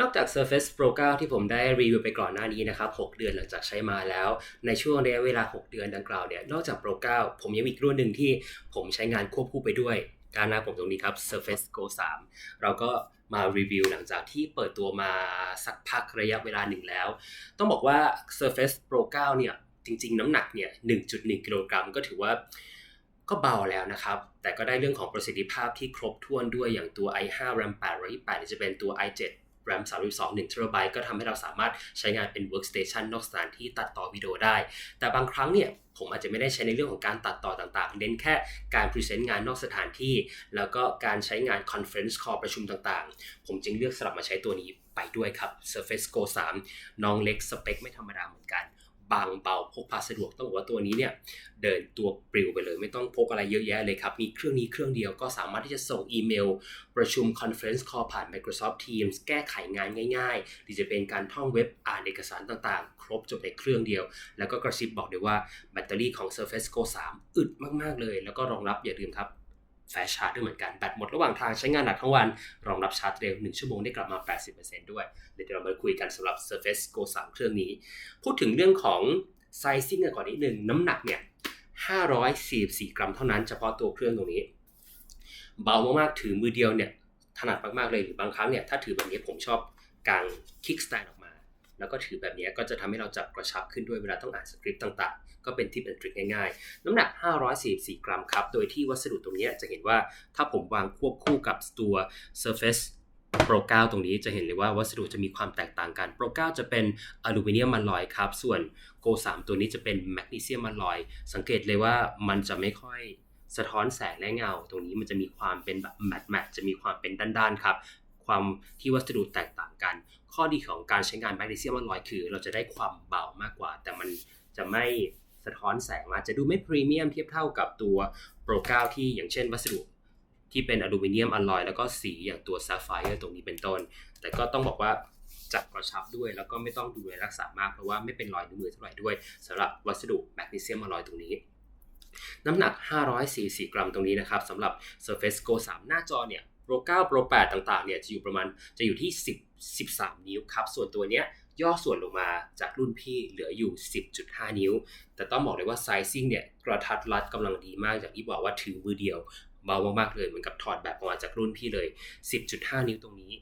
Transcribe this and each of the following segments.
นอกจาก Surface Pro 9 ที่ผมได้รีวิวไปก่อนหน้านี้นะครับ 6 เดือนหลังจากใช้มาแล้ว ในช่วงระยะเวลา 6 เดือนดังกล่าวเนี่ย นอกจาก Pro 9 ผมยังมีอีกรุ่นหนึ่งที่ผมใช้งานควบคู่ไปด้วย ด้านหน้าผมตรงนี้ครับ Surface Go 3 เราก็มารีวิวหลังจากที่เปิดตัวมาสักพักระยะเวลาหนึ่งแล้ว ต้องบอกว่า Surface Pro 9 เนี่ย จริง ๆ น้ำหนักเนี่ย 1.1 กิโลกรัมก็ถือว่าก็เบาแล้วนะครับ แต่ก็ได้เรื่องของประสิทธิภาพที่ครบถ้วนด้วยอย่างตัว i5 RAM 8 1 8หรือจะเป็นตัว i7 RAM 32 1 TB ก็ทำให้เราสามารถใช้งานเป็น workstation นอกสถานที่ตัดต่อวิดีโอได้ แต่บางครั้งเนี่ยผมอาจจะไม่ได้ใช้ในเรื่องของการตัดต่อต่างๆ เน้นแค่การพรีเซนต์งานนอกสถานที่ แล้วก็การใช้งาน conference call ประชุมต่างๆ ผมจึงเลือกสลับมาใช้ตัวนี้ไปด้วยครับ Surface Go 3 น้องเล็กสเปคไม่ธรรมดาเหมือนกัน บางเบาพกพาสะดวกต้องบอกว่าตัวนี้เนี่ยเดินตัวปลิวไปเลยไม่ต้องพกอะไรเยอะแยะเลยครับ มีเครื่องนี้เครื่องเดียวก็สามารถที่จะส่งอีเมล ประชุมคอนเฟรนซ์คอลผ่าน Microsoft Teams แก้ไขงานง่ายๆ หรือจะเป็นการท่องเว็บอ่านเอกสารต่างๆ ครบจบในเครื่องเดียว แล้วก็กระซิบบอกเลยว่าแบตเตอรี่ของ Surface Go 3 อึดมากๆเลย แล้วก็รองรับอย่าลืมครับ แฟชชาร์จด้วยเหมือนกัน แบตหมดระหว่างทางใช้งานหนักทั้งวัน รองรับชาร์จเร็ว 1 ชั่วโมงได้กลับมา 80%ด้วย เดี๋ยวเรามาคุยกันสำหรับ Surface Go 3 เครื่องนี้ พูดถึงเรื่องของไซซิ่งกันก่อนนิดนึง น้ำหนักเนี่ย 544 กรัมเท่านั้นเฉพาะตัวเครื่องตรงนี้ เบามากๆถือมือเดียวเนี่ยถนัดมากๆเลยหรือบางครั้งเนี่ยถ้าถือแบบนี้ผมชอบกางคิกสไตล์ออกมา แล้วก็ถือแบบนี้ก็จะทำให้เราจับกระชับขึ้นด้วยเวลาต้องอ่านสคริปต์ต่างๆ ก็เป็นทิปแอนทริคง่ายๆ น้ำหนัก 544 กรัมครับ โดยที่วัสดุตรงนี้จะเห็นว่าถ้าผมวางควบคู่กับตัว Surface Pro 9 ตรงนี้จะเห็นเลยว่าวัสดุจะมีความแตกต่างกัน Pro 9 จะเป็นอลูมิเนียมมันลอยครับ ส่วน Go 3 ตัวนี้จะเป็นแมกนีเซียมมันลอย สังเกตเลยว่ามันจะไม่ค่อยสะท้อนแสงและเงา ตรงนี้มันจะมีความเป็นแบบแมตแมตจะมีความเป็นด้านๆครับ ความที่วัสดุแตกต่างกัน ข้อดีของการใช้งานแมกนีเซียมมันลอยคือ เราจะได้ความเบามากกว่า แต่มันจะไม่สะท้อนแสงมาจะดูไม่พรีเมียมเทียบเท่ากับตัว Pro 9ที่อย่างเช่น วัสดุที่เป็นอลูมิเนียมอลลอยแล้วก็สีอย่างตัวซาไฟร์ตรงนี้เป็นต้น แต่ก็ต้องบอกว่าจับกระชับด้วยแล้วก็ไม่ต้องดูแลรักษามากเพราะว่าไม่เป็นรอยนิ้วมือเท่าไหร่ด้วยสำหรับวัสดุแมกนีเซียมอลลอยตรงนี้ น้ำหนัก 544 กรัมตรงนี้นะครับสำหรับ Surface Go 3 หน้าจอเนี่ย Pro 9 Pro 8 ต่างๆเนี่ยจะอยู่ประมาณจะอยู่ที่ 10 13 นิ้วครับ ส่วนตัวเนี้ยย่อส่วนลงมาจากรุ่นพี่เหลืออยู่ 10.5 นิ้ว แต่ต้องบอกเลยว่าไซซิ่งเนี่ยกระทัดรัดกำลังดีมากอย่างที่บอกว่าถือมือเดียวเบามากๆเลยเหมือนกับถอดแบบออกมาจากรุ่นพี่เลย 10.5 นิ้วตรงนี้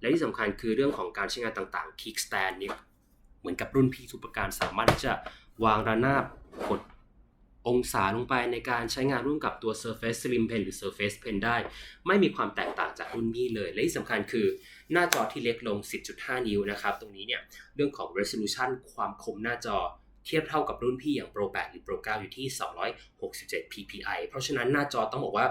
และที่สำคัญคือเรื่องของการใช้งานต่างๆ kick stand เนี่ยเหมือนกับรุ่นพี่ทุกประการสามารถที่จะวางระนาบกด องศาลงไปในการใช้งานร่วมกับตัว Surface Slim Pen หรือ Surface Pen ได้ ไม่มีความแตกต่างจากรุ่นพี่เลย และที่สำคัญคือหน้าจอที่เล็กลง 10.5 นิ้วนะครับ ตรงนี้เนี่ยเรื่องของ resolution ความคมหน้าจอเทียบเท่ากับรุ่นพี่อย่าง Pro 8 หรือ Pro 9 อยู่ที่ 267 ppi เพราะฉะนั้นหน้าจอต้องบอกว่า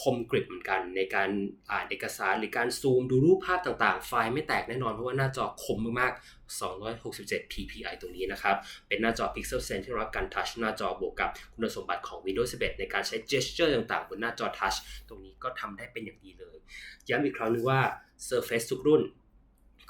คมกริบเหมือนกัน ในการอ่านเอกสารหรือการซูมดูรูปภาพต่างๆ ไฟล์ไม่แตกแน่นอนเพราะว่าหน้าจอคมมากๆ 267 ppi ตรงนี้นะครับ เป็นหน้าจอ Pixel Sense ที่รับการทัชหน้าจอบวกกับคุณสมบัติของ Windows 11 ในการใช้ gesture ต่างๆ บนหน้าจอทัชตรงนี้ก็ทำได้เป็นอย่างดีเลย ย้ำอีกครั้งนึงว่า Surface ทุกรุ่น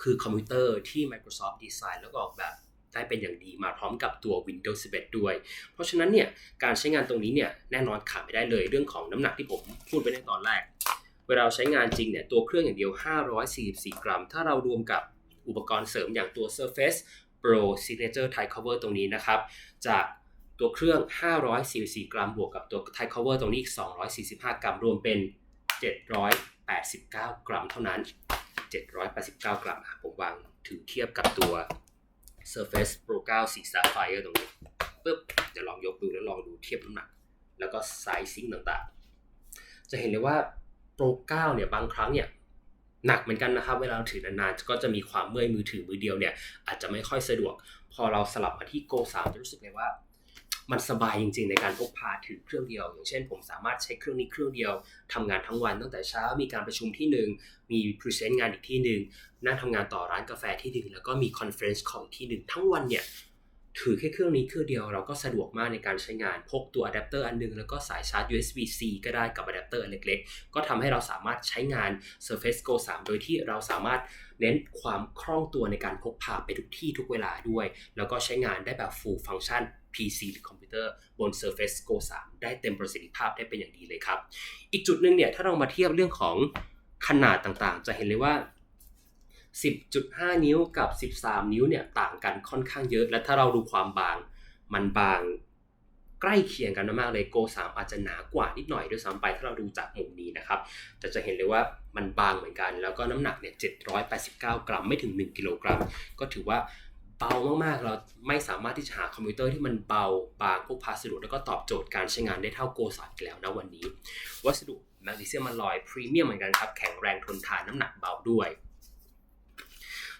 คือคอมพิวเตอร์ที่ Microsoft ดีไซน์แล้วก็ออกแบบ ได้เป็นอย่างดีมาพร้อมกับตัว Windows 11 ด้วย เพราะฉะนั้นเนี่ยการใช้งานตรงนี้เนี่ยแน่นอนขาดไม่ได้เลยเรื่องของน้ำหนักที่ผมพูดไปในตอนแรก เวลาใช้งานจริงเนี่ยตัวเครื่องอย่างเดียว 544 กรัม ถ้าเรารวมกับอุปกรณ์เสริมอย่างตัว Surface Pro Signature Tie Cover ตรงนี้นะครับ จากตัวเครื่อง 544 กรัม บวกกับตัว Tie Cover ตรงนี้อีก 245 กรัม รวมเป็น 789 กรัมเท่านั้น 789 กรัมผมวางถือเทียบกับตัว Surface Pro 9 สี Sapphire ตรงนี้ปึ๊บเดี๋ยวลองยกดูแล้วลองดูเทียบน้ำหนัก แล้วก็ไซซิ่งต่างๆ จะเห็นเลยว่า Pro 9 เนี่ยบางครั้งเนี่ยหนักเหมือนกันนะครับ เวลาเราถือนานๆ ก็จะมีความเมื่อยมือถือมือเดียวเนี่ยอาจจะไม่ค่อยสะดวก พอเราสลับมาที่ Go 3จะรู้สึกเลยว่า มันสบายจริง ๆ ในการพกพาถือเครื่องเดียว อย่างเช่น ผมสามารถใช้เครื่องนี้เครื่องเดียวทำงานทั้งวันตั้งแต่เช้ามีการประชุมที่หนึ่งมีพรีเซนต์งานอีกที่หนึ่งนั่งทำงานต่อร้านกาแฟที่หนึ่งแล้วก็มีคอนเฟรนซ์ของที่หนึ่งทั้งวันเนี่ยถือแค่เครื่องนี้เครื่องเดียวเราก็สะดวกมากในการใช้งานพกตัวอะแดปเตอร์อันนึง แล้วก็สายชาร์จ USB-C ก็ได้กับอะแดปเตอร์เล็กๆ ก็ทำให้เราสามารถใช้งาน Surface Go 3 โดยที่เราสามารถ เน้นความคล่องตัวในการพกพาไปทุกที่ทุกเวลาด้วย แล้วก็ใช้งานได้แบบ full function PC หรือคอมพิวเตอร์บน Surface Go 3 ได้เต็มประสิทธิภาพได้เป็นอย่างดีเลยครับ อีกจุดหนึ่งเนี่ยถ้าเรามาเทียบเรื่องของขนาดต่างๆ จะเห็นเลยว่า 10.5 นิ้วกับ 13 นิ้วเนี่ยต่างกันค่อนข้างเยอะ และถ้าเราดูความบางมันบาง ใกล้เคียงกันมากเลยโก3อาจจะหนากว่านิดหน่อยด้วยซ้ำไปถ้าเราดูจากมุมนี้นะครับแต่จะเห็นเลยว่ามันบางเหมือนกัน แล้วก็น้ำหนักเนี่ย789 กรัมไม่ถึง 1 กิโลกรัม ก็ถือว่าเบามากๆ เราไม่สามารถที่จะหาคอมพิวเตอร์ที่มันเบาบางพวกพาสดวกแล้วก็ตอบโจทย์การใช้งานได้เท่าโก3อีกแล้วนะวันนี้ วัสดุแมกนีเซียมมันลอยพรีเมียมเหมือนกันครับแข็งแรงทนทานน้ำหนักเบาด้วย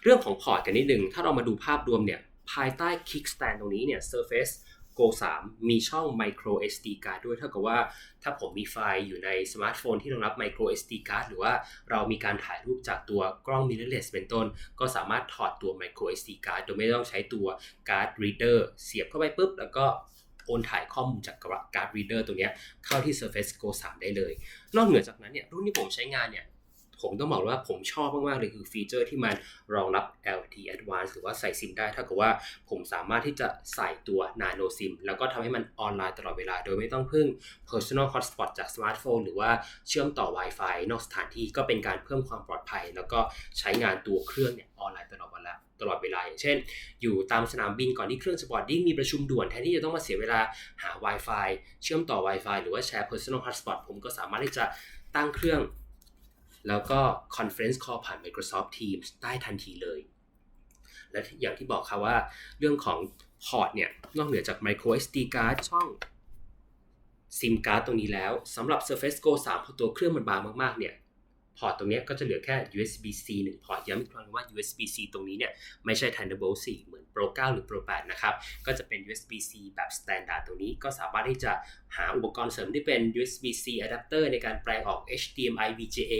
เรื่องของพอร์ตกันนิดนึง ถ้าเรามาดูภาพรวมเนี่ยภายใต้ Kickstand ตรงนี้เนี่ย Surface Go 3 มีช่อง micro SD card ด้วยเท่ากับว่าถ้าผมมีไฟล์อยู่ในสมาร์ทโฟนที่รองรับ micro SD card หรือว่าเรามีการถ่ายรูปจากตัวกล้อง mirrorless เป็นต้น ก็สามารถถอดตัว micro SD card โดยไม่ต้องใช้ตัว card reader เสียบเข้าไปปุ๊บ แล้วก็โอนถ่ายข้อมูลจากการ์ด reader ตัวนี้เข้าที่ Surface Go 3 ได้เลย นอกเหนือจากนั้นเนี่ยรุ่นที่ผมใช้งานเนี่ย ผมต้องบอกว่าผมชอบมากๆเลยคือฟีเจอร์ที่มันรองรับ LTE Advanced หรือว่าใส่ซิมได้เท่ากับว่าผมสามารถที่จะใส่ตัว Nano SIM แล้วก็ทำให้มันออนไลน์ตลอดเวลา โดยไม่ต้องพึ่ง Personal Hotspot จากสมาร์ทโฟนหรือว่าเชื่อมต่อ Wi-Fi นอกสถานที่ก็เป็นการเพิ่มความปลอดภัย แล้วก็ใช้งานตัวเครื่องเนี่ยออนไลน์ตลอดเวลาตลอดเวลาอย่างเช่น อยู่ตามสนามบินก่อนที่เครื่องสปอร์ตดิ้งมีประชุมด่วนแทนที่จะต้องมาเสียเวลาหา Wi-Fi เชื่อมต่อ Wi-Fi หรือว่าแชร์ Personal Hotspot ผมก็สามารถที่จะตั้งเครื่อง แล้วก็ Conference Call ผ่าน Microsoft Teams ได้ทันทีเลย และอย่างที่บอกค่ะว่าเรื่องของพอร์ตเนี่ย นอกเหนือจาก Micro SD card ช่อง SIM card ตรงนี้แล้วสำหรับ Surface Go 3พอตัวเครื่องมันบางมากๆ เนี่ย พอร์ตตรงนี้ก็จะเหลือแค่ USB-C 1 พอร์ตย้ำอีกครั้งว่า USB-C ตรงนี้เนี่ย ไม่ใช่ Thunderbolt 4เหมือน Pro 9 หรือ Pro 8 นะครับ ก็จะเป็น USB-C แบบ Standard ตรงนี้ก็สามารถที่จะหาอุปกรณ์เสริมที่เป็น USB-C adapter ในการแปลงออก HDMI VGA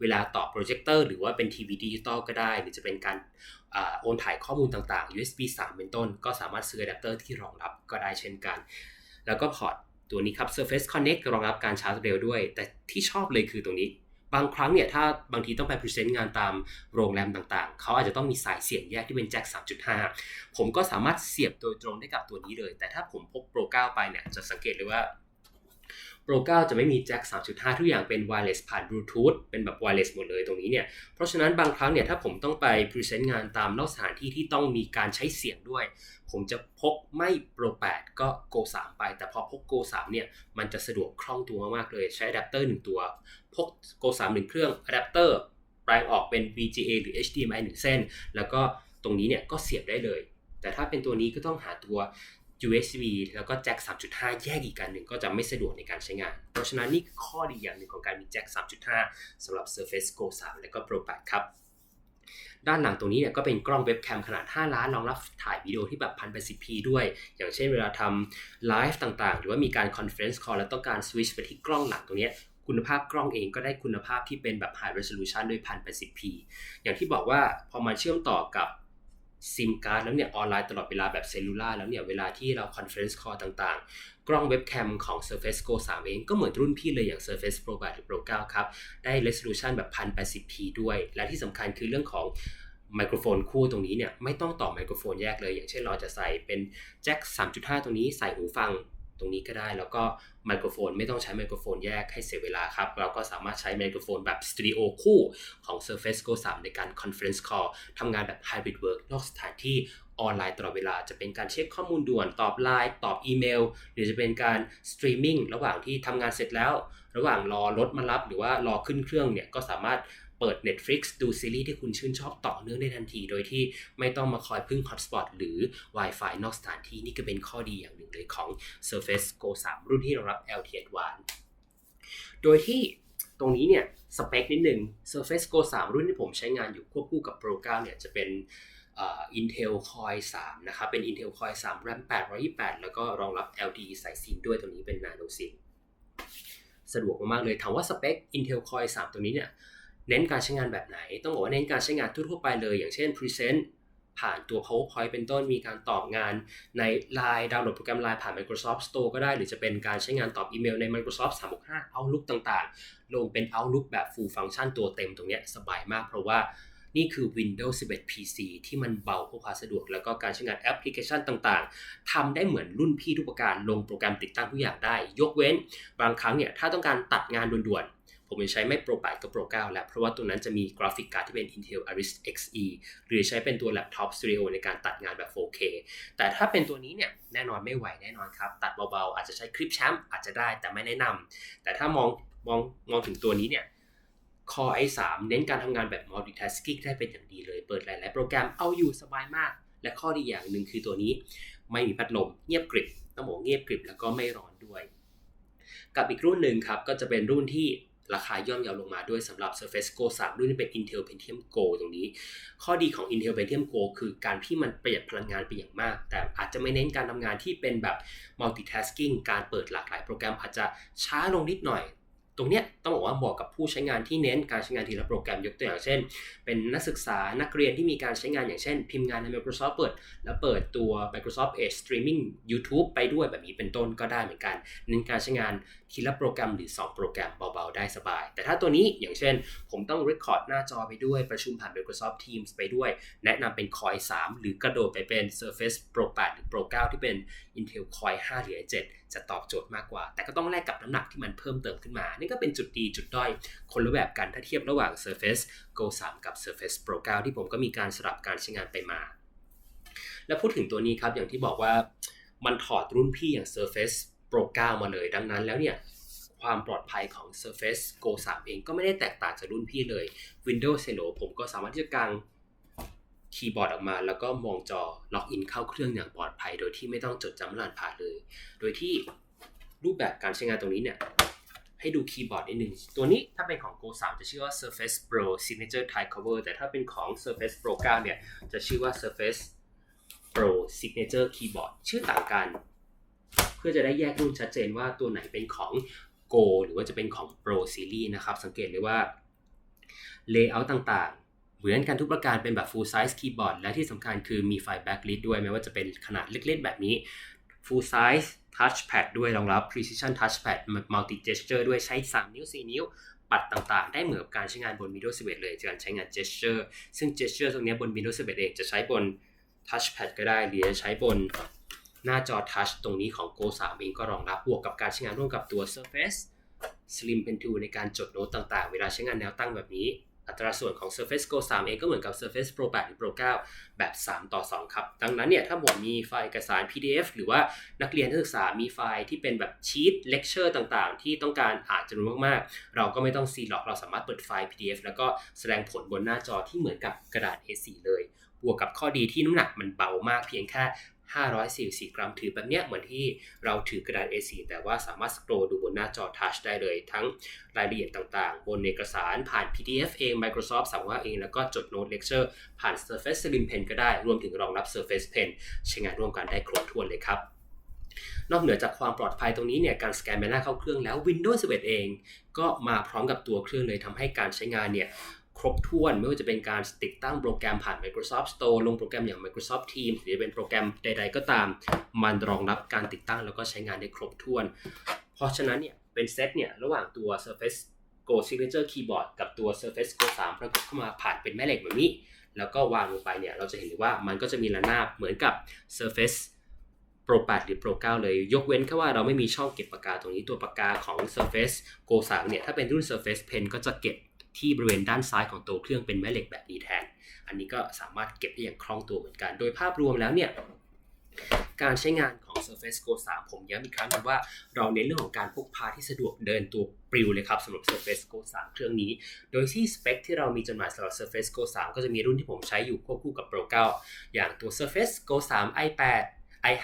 เวลาต่อโปรเจคเตอร์หรือว่าเป็นทีวีดิจิตอลก็ได้ หรือจะเป็นการโอนถ่ายข้อมูลต่างๆ USB 3 เป็นต้น ก็สามารถซื้ออะแดปเตอร์ที่รองรับก็ได้เช่นกัน แล้วก็พอร์ตตัวนี้ครับ Surface Connect รองรับการชาร์จเร็วด้วย แต่ที่ชอบเลยคือตรงนี้ บางครั้งเนี่ยถ้าบางทีต้องไปพรีเซนต์งานตามโรงแรมต่างๆ เขาอาจจะต้องมีสายเสียงแยกที่เป็นแจ็ค3.5 ผมก็สามารถเสียบโดยตรงได้กับตัวนี้เลย แต่ถ้าผมพก Pro 9ไปเนี่ยจะสังเกตเลยว่า Pro 9 จะไม่มีแจ็ค3.5 ทุกอย่างเป็น wireless ผ่าน Bluetooth เป็นแบบ wireless หมดเลยตรงนี้เนี่ย เพราะฉะนั้นบางครั้งเนี่ยถ้าผมต้องไปพรีเซนต์งานตามนอกสถานที่ที่ต้องมีการใช้เสียงด้วย ผมจะพกไม่ Pro 8 ก็ Go 3 ไป แต่พอพก Go 3 เนี่ย มันจะสะดวกคล่องตัวมากเลยใช้อะแดปเตอร์1ตัว พก Go 3 1 เครื่องอะแดปเตอร์แปลงออกเป็น VGA หรือ HDMI 1 เส้น แล้วก็ตรงนี้เนี่ยก็เสียบได้เลย แต่ถ้าเป็นตัวนี้ก็ต้องหาตัว USB แล้วก็แจ็ค 3.5 แยกอีกการหนึ่งก็จะไม่สะดวกในการใช้งาน เพราะฉะนั้นนี่คือข้อดีอย่างหนึ่งของการมีแจ็ค 3.5สำหรับ Surface Go 3 และก็ Pro 8 ครับ ด้านหลังตรงนี้เนี่ยก็เป็นกล้องเว็บแคมขนาด 5 ล้านรองรับถ่ายวิดีโอที่แบบ 1080p ด้วย อย่างเช่นเวลาทำไลฟ์ต่างๆ หรือว่ามีการ Conference Call แล้วต้องการสวิชไปที่กล้องหลังตรงนี้คุณภาพกล้องเองก็ได้คุณภาพที่เป็นแบบ High Resolution ด้วย 1080p อย่างที่บอกว่าพอมาเชื่อมต่อกับ ซิมการ์ดแล้วเนี่ยออนไลน์ตลอดเวลาแบบเซลลูล่าแล้วเนี่ยเวลาที่เราคอนเฟรนซ์คอลต่างๆ กล้องเว็บแคมของ Surface Go 3 เองก็เหมือนรุ่นพี่เลยอย่าง Surface Pro 8หรือ Pro 9 ครับ ได้ resolution แบบ 1080p ด้วย และที่สำคัญคือเรื่องของไมโครโฟนคู่ตรงนี้เนี่ยไม่ต้องต่อไมโครโฟนแยกเลย อย่างเช่นเราจะใส่เป็นแจ็ค3.5 ตรงนี้ใส่หูฟัง ตรงนี้ก็ได้ แล้วก็ไมโครโฟนไม่ต้องใช้ไมโครโฟนแยกให้เสียเวลาครับ เราก็สามารถใช้ไมโครโฟนแบบสตูดิโอคู่ของ Surface Go 3 ในการ Conference Call ทำงานแบบ Hybrid Work นอกสถานที่ออนไลน์ตลอดเวลาจะเป็นการเช็คข้อมูลด่วนตอบไลน์ตอบอีเมล หรือจะเป็นการสตรีมมิ่งระหว่างที่ทำงานเสร็จแล้ว ระหว่างรอรถมารับหรือว่ารอขึ้นเครื่องเนี่ยก็สามารถ เปิด Netflix ดูซีรีส์ที่คุณชื่นชอบต่อเนื่องได้ทันที โดยที่ไม่ต้องมาคอยพึ่ง Hotspot หรือ Wi-Fi นอกสถานที่นี่ก็เป็นข้อดีอย่างหนึ่งเลยของ Surface Go 3 รุ่นที่รองรับ LTE Advanced โดยที่ตรงนี้เนี่ยสเปคนิดหนึ่ง Surface Go 3 รุ่นที่ผมใช้งานอยู่ควบคู่กับ Pro 9 เนี่ยจะเป็น Intel Core 3นะครับ เป็น Intel Core 3 RAM 828 แล้วก็รองรับ LTE ใส่ซิมด้วยตัวนี้เป็น Nano SIM สะดวกมากๆเลย ถามว่าสเปค Intel Core 3 ตัวนี้เนี่ย เน้นการใช้งานแบบไหน ต้องบอกว่าเน้นการใช้งานทั่วๆไปเลย อย่างเช่น Present ผ่านตัว PowerPoint เป็นต้น มีการตอบงานใน Line ดาวน์โหลดโปรแกรม Line ผ่าน Microsoft Store ก็ได้ หรือจะเป็นการใช้งานตอบอีเมลใน Microsoft 365 Outlook ต่างๆ ลงเป็น Outlook แบบ full function ตัวเต็มตรงนี้สบายมากเพราะว่านี่คือ Windows 11 PC ที่มันเบาพกพาสะดวก แล้วก็การใช้งานแอปพลิเคชันต่างๆทำได้เหมือนรุ่นพี่ทุกประการ ลงโปรแกรมติดตั้งทุกอย่างได้ ยกเว้น บางครั้งเนี่ย ถ้าต้องการตัดงานด่วนๆ ผมจะใช้ไม่ Pro 8กับ Pro 9แล้ว เพราะว่าตัวนั้นจะมีกราฟิกการ์ดที่เป็น Intel Iris Xe หรือใช้เป็นตัว Laptop Studio ในการตัดงานแบบ 4K แต่ถ้าเป็นตัวนี้เนี่ยแน่นอนไม่ไหวแน่นอนครับ ตัดเบาๆ อาจจะใช้คลิปแชมป์อาจจะได้แต่ไม่แนะนำแต่ถ้ามองมองมองถึงตัวนี้เนี่ย Core i3 เน้นการทำงานแบบ multitasking ได้เป็นอย่างดีเลย เปิดหลายๆโปรแกรมเอาอยู่สบายมาก และข้อดีอย่างหนึ่งคือตัวนี้ ไม่มีพัดลมเงียบกริบต้องบอกเงียบกริบแล้วก็ไม่ร้อนด้วย กับอีกรุ่นหนึ่งครับก็จะเป็นรุ่นที่ ราคาย่อมเยาวลงมาด้วยสำหรับ Surface Go 3 รุ่นที่เป็น Intel Pentium Go ตรงนี้ ข้อดีของ Intel Pentium Go คือการที่มันประหยัดพลังงานไปอย่างมาก แต่อาจจะไม่เน้นการทำงานที่เป็นแบบ multitasking การเปิดหลากหลายโปรแกรมอาจจะช้าลงนิดหน่อย ตรงเนี้ยต้องบอกว่าเหมาะกับผู้ใช้งานที่เน้นการใช้งานทีละโปรแกรมยกตัวอย่างเช่น เป็นนักศึกษานักเรียนที่มีการใช้งานอย่างเช่น พิมพ์งานใน Microsoft Word แล้วเปิดตัว Microsoft Edge Streaming YouTube ไปด้วยแบบนี้เป็นต้นก็ได้เหมือนกันเน้นการใช้งานทีละโปรแกรมหรือ 2 โปรแกรมเบาๆ ได้สบาย แต่ถ้าตัวนี้อย่างเช่น ผมต้อง record หน้าจอไปด้วยประชุมผ่าน Microsoft Teams ไปด้วย แนะนำเป็น Core i3 หรือกระโดดไปเป็น Surface Pro 8 หรือ Pro 9 ที่เป็น Intel Core i5 หรือ i7 จะตอบโจทย์มากกว่า แต่ก็ต้องแลกกับน้ำหนักที่มันเพิ่มเติมขึ้นมา นี่ก็เป็นจุดดีจุดด้อยคนละแบบกันถ้าเทียบระหว่าง Surface Go 3 กับ Surface Pro 9 ที่ผมก็มีการสลับการใช้งานไปมา แล้วพูดถึงตัวนี้ครับอย่างที่บอกว่ามันถอดรุ่นพี่อย่าง Surface Pro 9 มาเลย ดังนั้นแล้วเนี่ยความปลอดภัยของ Surface Go 3 เองก็ไม่ได้แตกต่างจากรุ่นพี่เลย Windows Hello ผมก็สามารถที่จะกาง คีย์บอร์ดออกมา แล้วก็มองจอล็อกอินเข้าเครื่องอย่างปลอดภัย โดยที่ไม่ต้องจดจำรหัสผ่านเลย โดยที่รูปแบบการใช้งานตรงนี้เนี่ยให้ดูคีย์บอร์ดนิดนึง ตัวนี้ถ้าเป็นของ Go 3 จะชื่อว่า Surface Pro Signature Tie Cover แต่ถ้าเป็นของ Surface Pro 9 เนี่ย จะชื่อว่า Surface Pro Signature Keyboard ชื่อต่างกัน เพื่อจะได้แยกรุ่นชัดเจนว่าตัวไหนเป็นของ Go หรือว่าจะเป็นของ Pro Series นะครับ สังเกตเลยว่า Layout ต่าง เหมือนกันทุกประการเป็นแบบ Full Size Keyboard และที่สำคัญคือมีไฟ Backlit ด้วยไม่ว่าจะเป็นขนาดเล็กๆ แบบนี้ Full Size Touchpad ด้วยรองรับ Precision Touchpad Multi Gesture ด้วยใช้ 3 นิ้ว 4 นิ้ว ปัดต่างๆ ได้เหมือนกับการใช้งานบน Windows 11 เลยการใช้งาน Gesture ซึ่ง Gesture ตรงนี้บน Windows 11 เองจะใช้บน Touchpad ก็ได้หรือจะใช้บนหน้าจอ Touch ตรงนี้ของ Go 3 เองก็รองรับบวกกับการใช้งานร่วมกับตัว Surface Slim Pen 2ในการจดโน้ตต่างๆ เวลาใช้งานแนวตั้งแบบนี้ อัตราส่วนของ Surface Go 3เองก็เหมือนกับ Surface Pro 8 หรือ Pro 9 แบบ 3 ต่อ 2 ครับ ดังนั้นเนี่ยถ้าผมมีไฟล์เอกสาร PDF หรือว่านักเรียนนักศึกษามีไฟล์ที่เป็นแบบชีตเลคเชอร์ต่างๆ ที่ต้องการอ่านจำนวนมากๆ เราก็ไม่ต้องซีล็อกเราสามารถเปิดไฟล์ PDF แล้วก็แสดงผลบนหน้าจอที่เหมือนกับกระดาษ A4 เลยบวกกับข้อดีที่น้ำหนักมันเบามากเพียงแค่ 544 กรัม ถือแบบเนี้ยเหมือนที่เราถือกระดาษ A4 แต่ว่าสามารถสโครดูบนหน้าจอทัชได้เลย ทั้งรายละเอียดต่างๆ บนเอกสารผ่าน PDF เอง Microsoft สั่งว่าเอง แล้วก็จดโน้ตเลคเชอร์ผ่าน Surface Slim Pen ก็ได้ รวมถึงรองรับ Surface Pen ใช้งานร่วมกันได้ครบถ้วนเลยครับนอกเหนือจากความปลอดภัยตรงนี้เนี่ยการสแกนใบหน้าเข้าเครื่องแล้ว Windows 11 เอง ก็มาพร้อมกับตัวเครื่องเลยทำให้การใช้งานเนี่ย ครบถ้วน ไม่ว่าจะเป็นการติดตั้งโปรแกรมผ่าน Microsoft Store ลงโปรแกรมอย่าง Microsoft Teams หรือเป็นโปรแกรมใด ๆ ก็ตาม มันรองรับการติดตั้งแล้วก็ใช้งานได้ครบถ้วน เพราะฉะนั้นเนี่ยเป็นเซตเนี่ยระหว่างตัว Surface Go Signature Keyboard กับตัว Surface Go 3ประกบเข้ามาผ่านเป็นแม่เหล็กแบบนี้ แล้วก็วางลงไปเนี่ยเราจะเห็นเลยว่ามันก็จะมีระนาบเหมือนกับ Surface Pro 8 หรือ Pro 9 เลย ยกเว้นแค่ว่าเราไม่มีช่องเก็บปากกาตรงนี้ตัวปากกาของ Surface Go 3เนี่ยถ้าเป็นรุ่น Surface Pen ก็จะเก็บ ที่บริเวณด้านซ้ายของตัวเครื่องเป็นแม่เหล็กแบบนี้แทน อันนี้ก็สามารถเก็บได้อย่างคล่องตัวเหมือนกัน โดยภาพรวมแล้วเนี่ยการใช้งานของ Surface Go 3 ผมย้ำอีกครั้งนึงว่าเราเน้นเรื่องของการพกพาที่สะดวกเดินตัวปลิวเลยครับสำหรับ Surface Go 3 เครื่องนี้ โดยที่สเปคที่เรามีจำหน่ายสำหรับ Surface Go 3 ก็จะมีรุ่นที่ผมใช้อยู่ควบคู่กับ Pro 9 อย่างตัว Surface Go 3 i8 i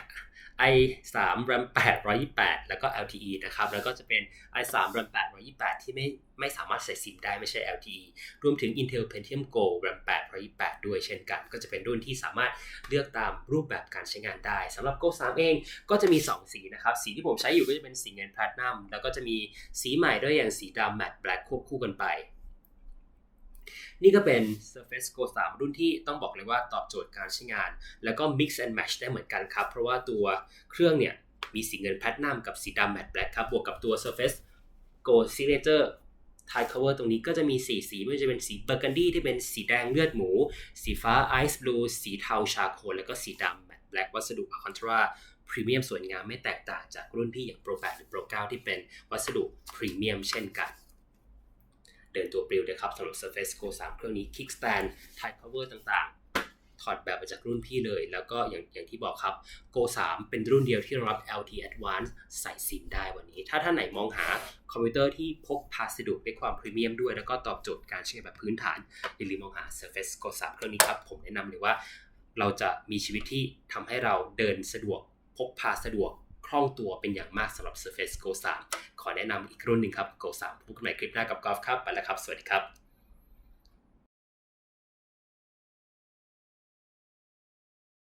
i3 RAM 8 128 แล้วก็ LTE นะครับ แล้วก็จะเป็น i3 RAM 8 128 ที่ไม่ไม่สามารถใส่ซิมได้ไม่ใช่ LTE รวมถึง Intel Pentium Go RAM 8 128 ด้วยเช่นกัน ก็จะเป็นรุ่นที่สามารถเลือกตามรูปแบบการใช้งานได้สำหรับ Go 3 เองก็จะมี 2 สีนะครับ สีที่ผมใช้อยู่ก็จะเป็นสีเงิน Platinum แล้วก็จะมีสีใหม่ด้วยอย่างสีดำ Matte Black ควบคู่กันไป นี่ก็เป็น Surface Go 3 รุ่นที่ต้องบอกเลยว่าตอบโจทย์การใช้งาน แล้วก็ mix and match ได้เหมือนกันครับ เพราะว่าตัวเครื่องเนี่ยมีสีเงินแพลตนัมกับสีดำแมตต์แบล็กครับบวกกับตัว Surface Go Signature Tie Cover ตรงนี้ก็จะมี4สีไม่ว่าจะเป็นสีเบอร์กันดี้ที่เป็นสีแดงเลือดหมู สีฟ้า Ice Blue สีเทาชาโคลแล้วก็สีดำแมตต์แบล็กวัสดุอะคอนทราพรีเมียมสวยงามไม่แตกต่างจากรุ่นพี่อย่าง Pro 8หรือ Pro 9ที่เป็นวัสดุพรีเมียมเช่นกัน เดินตัวปลิวนะครับสำหรับ Surface Go 3 เครื่องนี้ Kickstand Type Cover ต่างๆ ถอดแบบมาจากรุ่นพี่เลย แล้วก็อย่างอย่างที่บอกครับ Go 3 เป็นรุ่นเดียวที่รองรับ LT Advanced ใส่ซิมได้วันนี้ ถ้าท่านไหนมองหาคอมพิวเตอร์ที่พกพาสะดวกด้วยความพรีเมียมด้วย แล้วก็ตอบโจทย์การใช้แบบพื้นฐานอย่าลืมมองหา Surface Go 3 เครื่องนี้ครับผมแนะนำเลยว่า เราจะมีชีวิตที่ทำให้เราเดินสะดวกพกพาสะดวก คล่องตัวเป็นอย่างมากสำหรับ Surface Go 3 ขอแนะนำอีกรุ่นหนึ่งครับ Go 3พบกันใหม่คลิปหน้ากับกอล์ฟครับ ไปแล้วครับ สวัสดีครับ